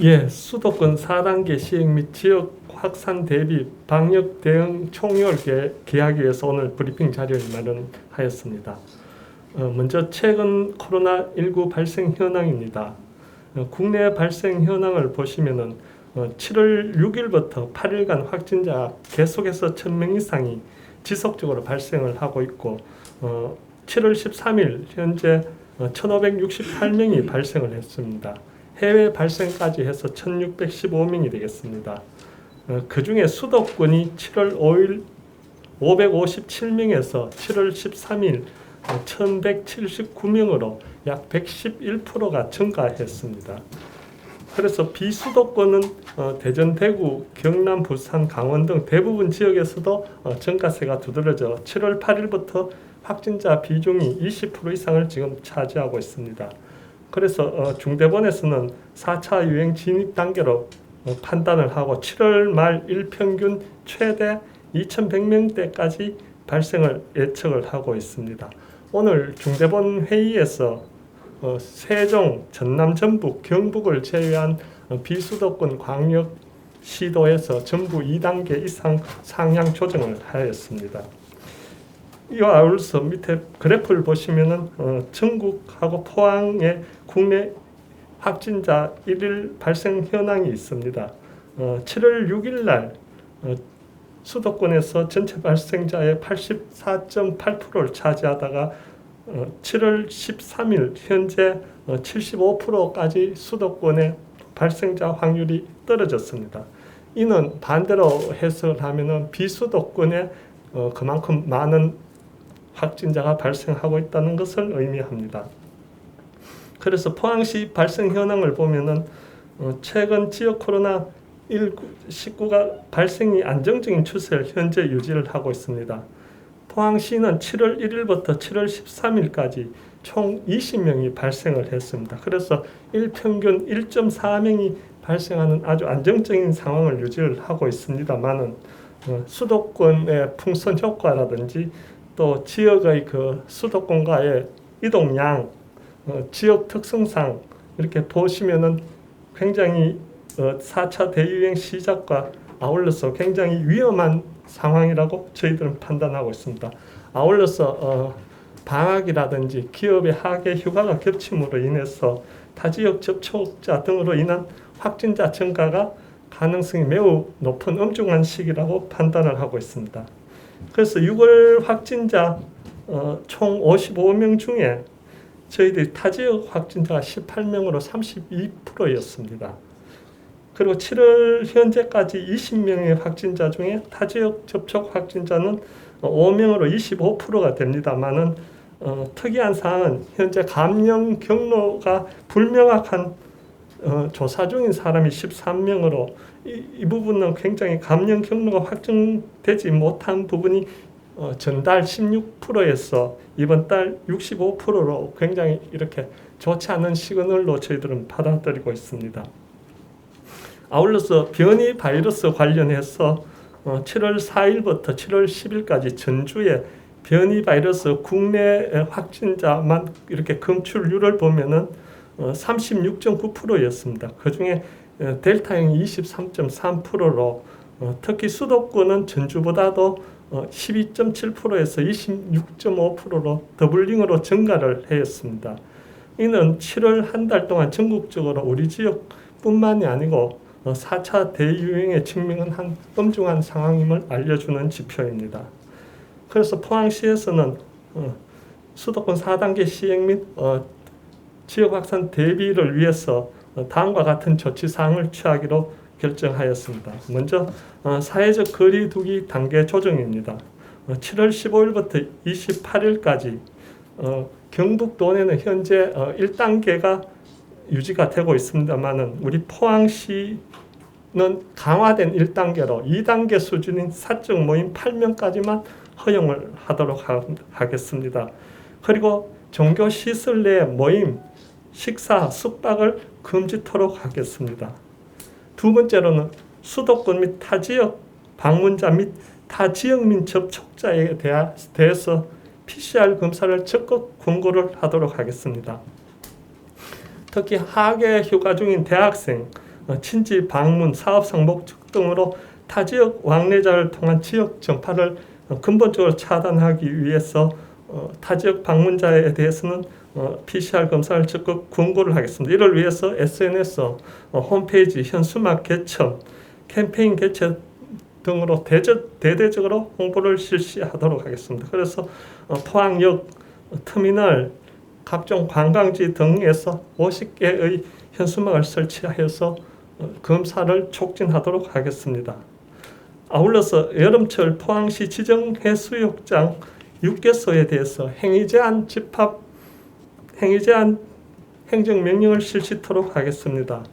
예, 수도권 4단계 시행 및 지역 확산 대비 방역 대응 총괄 계- 계약에 위해서 오늘 브리핑 자료를 마련하였습니다. 어, 먼저 최근 코로나19 발생 현황입니다. 어, 국내 발생 현황을 보시면은 어, 7월 6일부터 8일간 확진자 계속해서 1000명 이상이 지속적으로 발생을 하고 있고 어, 7월 13일 현재 어, 1568명이 발생을 했습니다. 해외 발생까지 해서 1615명이 되겠습니다. 어, 그 중에 수도권이 7월 5일 557명에서 7월 13일 1179명으로 약 111%가 증가했습니다. 그래서 비수도권은 어, 대전, 대구, 경남, 부산, 강원 등 대부분 지역에서도 어, 증가세가 두드러져 7월 8일부터 확진자 비중이 20% 이상을 지금 차지하고 있습니다. 그래서 어, 중대본에서는 4차 유행 진입 단계로 어, 판단을 하고 7월 말 일평균 최대 2,100명대까지 발생을 예측을 하고 있습니다. 오늘 중대본 회의에서 어, 세종, 전남, 전북, 경북을 제외한 어, 비수도권 광역 시도에서 전부 2단계 이상 상향 조정을 하였습니다. 이와 아울러서 밑에 그래프를 보시면은 어, 전국하고 포항의 국내 확진자 일일 발생 현황이 있습니다. 어, 7월 6일 날 어, 수도권에서 전체 발생자의 84.8%를 차지하다가 어, 7월 13일 현재 어, 75%까지 수도권의 발생자 확률이 떨어졌습니다. 이는 반대로 해석을 하면은 비수도권에 어, 그만큼 많은 확진자가 발생하고 있다는 것을 의미합니다. 그래서 포항시 발생 현황을 보면은 어, 최근 지역 코로나 19가 발생이 안정적인 추세를 현재 유지를 하고 있습니다. 포항시는 7월 1일부터 7월 13일까지 총 20명이 발생을 했습니다. 그래서 일평균 1.4명이 발생하는 아주 안정적인 상황을 유지를 하고 있습니다만은 어, 수도권의 풍선 효과라든지 또 지역의 그 수도권과의 이동량, 어, 지역 특성상 이렇게 보시면은 굉장히 어, 4차 대유행 시작과 아울러서 굉장히 위험한 상황이라고 저희들은 판단하고 있습니다. 아울러서 어, 방학이라든지 기업의 하계 휴가가 겹침으로 인해서 타 지역 접촉자 등으로 인한 확진자 증가가 가능성이 매우 높은 엄중한 시기라고 판단을 하고 있습니다. 그래서 6월 확진자 어, 총 55명 중에 저희들이 타 지역 확진자가 18명으로 32%였습니다. 그리고 7월 현재까지 20명의 확진자 중에 타 지역 접촉 확진자는 5명으로 25%가 됩니다만은 어, 특이한 사항은 현재 감염 경로가 불명확한 어, 조사 중인 사람이 13명으로 이, 이 부분은 굉장히 감염 경로가 확정되지 못한 부분이 어, 전달 16%에서 이번 달 65%로 굉장히 이렇게 좋지 않은 시그널로 저희들은 받아들이고 있습니다. 아울러서 변이 바이러스 관련해서 어, 7월 4일부터 7월 10일까지 전주에 변이 바이러스 국내 확진자만 이렇게 검출률을 보면은 어, 36.9%였습니다. 그 중에 어, 델타형이 23.3%로 어, 특히 수도권은 전주보다도 어, 12.7%에서 26.5%로 더블링으로 증가를 했습니다. 이는 7월 한 달 동안 전국적으로 우리 지역뿐만이 아니고 어, 4차 대유행에 직면한 한 엄중한 상황임을 알려주는 지표입니다. 그래서 포항시에서는 어, 수도권 4단계 시행 및 어, 지역 확산 대비를 위해서 어, 다음과 같은 조치 사항을 취하기로 결정하였습니다. 먼저 어, 사회적 거리두기 단계 조정입니다. 어, 7월 15일부터 28일까지 어, 경북 도내는 현재 어, 1단계가 유지가 되고 있습니다만은 우리 포항시는 강화된 1단계로 2단계 수준인 사적 모임 8명까지만 허용을 하도록 하, 하겠습니다. 그리고 종교 시설 내 모임, 식사, 숙박을 금지토록 하겠습니다. 두 번째로는 수도권 및 타 지역 방문자 및 타 지역민 접촉자에 대해서 PCR 검사를 적극 권고를 하도록 하겠습니다. 특히 하계 휴가 중인 대학생, 어, 친지 방문, 사업 상 목적 등으로 타 지역 왕래자를 통한 지역 전파를 어, 근본적으로 차단하기 위해서 어, 타 지역 방문자에 대해서는 어, PCR 검사를 적극 권고를 하겠습니다. 이를 위해서 SNS, 어, 홈페이지, 현수막 개천, 캠페인 개최 등으로 대저, 대대적으로 홍보를 실시하도록 하겠습니다. 그래서 어, 포항역 어, 터미널, 각종 관광지 등에서 50개의 현수막을 설치하여서 어, 검사를 촉진하도록 하겠습니다. 아울러서 여름철 포항시 지정 해수욕장 6개소에 대해서 행위 제한 집합 행위 제한 행정 명령을 실시토록 하겠습니다.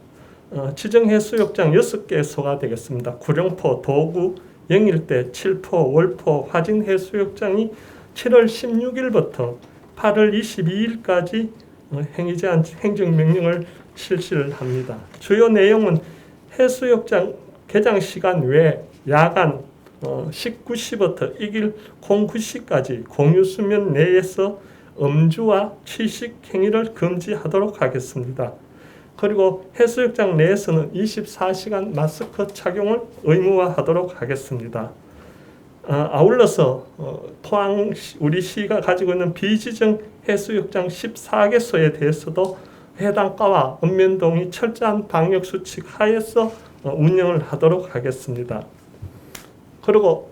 어, 지정 해수욕장 6개소가 되겠습니다. 구룡포, 도구, 영일대, 칠포, 월포, 화진 해수욕장이 7월 16일부터 8월 22일까지 어, 행위 제한 행정 명령을 실시를 합니다. 주요 내용은 해수욕장 개장 시간 외 야간 어, 19시부터 이길 09시까지 공유 수면 내에서 음주와 취식 행위를 금지하도록 하겠습니다. 그리고 해수욕장 내에서는 24시간 마스크 착용을 의무화하도록 하겠습니다. 아, 아울러서 어, 포항 우리 시가 가지고 있는 비지정 해수욕장 14개소에 대해서도 해당 과와 읍면동이 철저한 방역 수칙 하에서 어, 운영을 하도록 하겠습니다. 그리고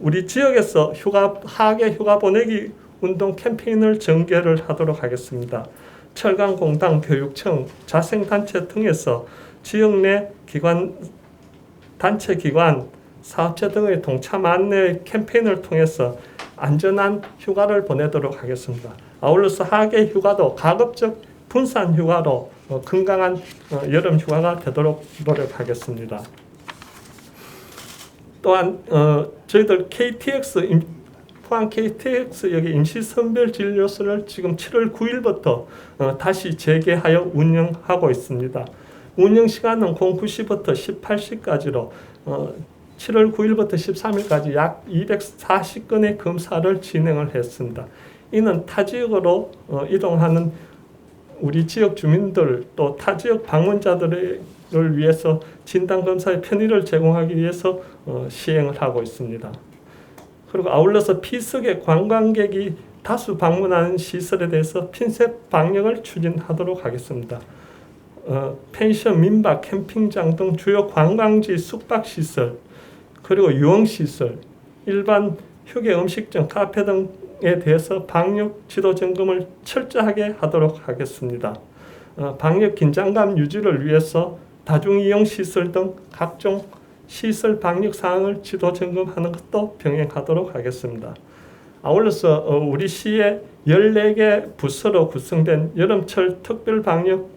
우리 지역에서 휴가 하계 휴가 보내기 운동 캠페인을 전개를 하도록 하겠습니다. 철강공단, 교육청, 자생단체 등에서 지역 내 기관, 단체 기관, 사업체 등의 동참 안내 캠페인을 통해서 안전한 휴가를 보내도록 하겠습니다. 아울러서 하계 휴가도 가급적 분산 휴가로 어, 건강한 어, 여름 휴가가 되도록 노력하겠습니다. 또한 어, 저희들 KTX 임, 포항 KTX 여기 임시 선별 진료소를 지금 7월 9일부터 어, 다시 재개하여 운영하고 있습니다. 운영 시간은 09시부터 18시까지로 어, 7월 9일부터 13일까지 약 240건의 검사를 진행을 했습니다. 이는 타 지역으로 어, 이동하는 우리 지역 주민들 또 타 지역 방문자들 을 위해서 진단 검사의 편의를 제공하기 위해서 어, 시행을 하고 있습니다. 그리고 아울러서 피석의 관광객이 다수 방문하는 시설에 대해서 핀셋 방역을 추진하도록 하겠습니다. 어, 펜션, 민박, 캠핑장 등 주요 관광지 숙박 시설 그리고 유흥 시설, 일반 휴게 음식점, 카페 등에 대해서 방역 지도 점검을 철저하게 하도록 하겠습니다. 어, 방역 긴장감 유지를 위해서 다중이용 시설 등 각종 시설 방역 사항을 지도 점검하는 것도 병행하도록 하겠습니다. 아울러서 어, 우리 시의 14개 부서로 구성된 여름철 특별 방역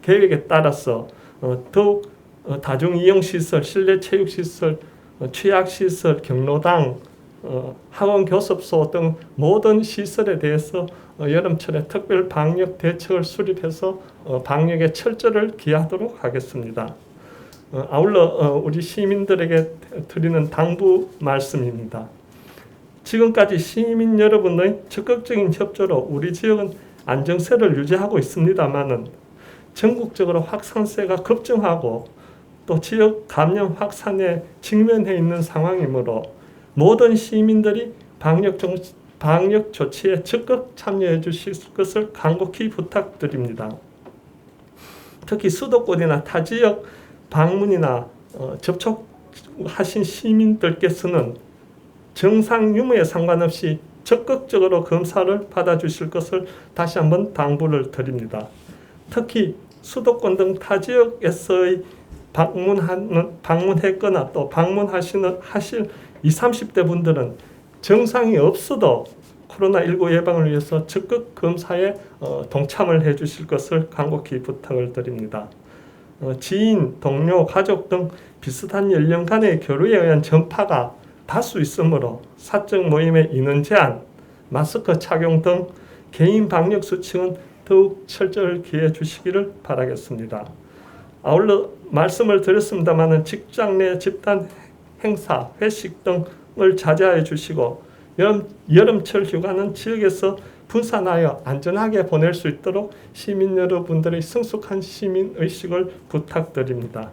계획에 따라서 어, 더욱 어, 다중이용 시설, 실내 체육 시설, 취약 시설, 경로당, 학원 교습소 등 모든 시설에 대해서 여름철에 특별 방역 대책을 수립해서 방역에 철저를 기하도록 하겠습니다. 아울러 우리 시민들에게 드리는 당부 말씀입니다. 지금까지 시민 여러분의 적극적인 협조로 우리 지역은 안정세를 유지하고 있습니다만은 전국적으로 확산세가 급증하고 또 지역 감염 확산에 직면해 있는 상황이므로 모든 시민들이 방역 정 방역 조치에 적극 참여해 주실 것을 간곡히 부탁드립니다. 특히 수도권이나 타 지역 방문이나 어, 접촉하신 시민들께서는 정상 유무에 상관없이 적극적으로 검사를 받아주실 것을 다시 한번 당부를 드립니다. 특히 수도권 등 타 지역에서의 방문하는 방문했거나 또 방문하시는 하실 20, 30대 분들은 정상이 없어도 코로나19 예방을 위해서 적극 검사에 어, 동참을 해 주실 것을 간곡히 부탁을 드립니다. 어, 지인, 동료, 가족 등 비슷한 연령 간의 교류에 의한 전파가 다수 있으므로 사적 모임의 인원 제한, 마스크 착용 등 개인 방역 수칙은 더욱 철저히 기해 주시기를 바라겠습니다. 아울러 말씀을 드렸습니다마는 직장 내 집단 행사, 회식 등을 자제하여 주시고 여름, 여름철 휴가는 지역에서 분산하여 안전하게 보낼 수 있도록 시민 여러분들의 성숙한 시민 의식을 부탁드립니다.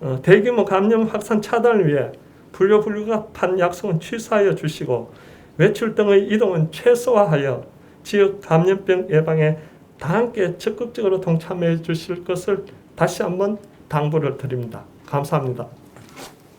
어, 대규모 감염 확산 차단을 위해 분류 불가한 약속은 취소하여 주시고 외출 등의 이동은 최소화하여 지역 감염병 예방에 다 함께 적극적으로 동참해 주실 것을 다시 한번 당부를 드립니다. 감사합니다.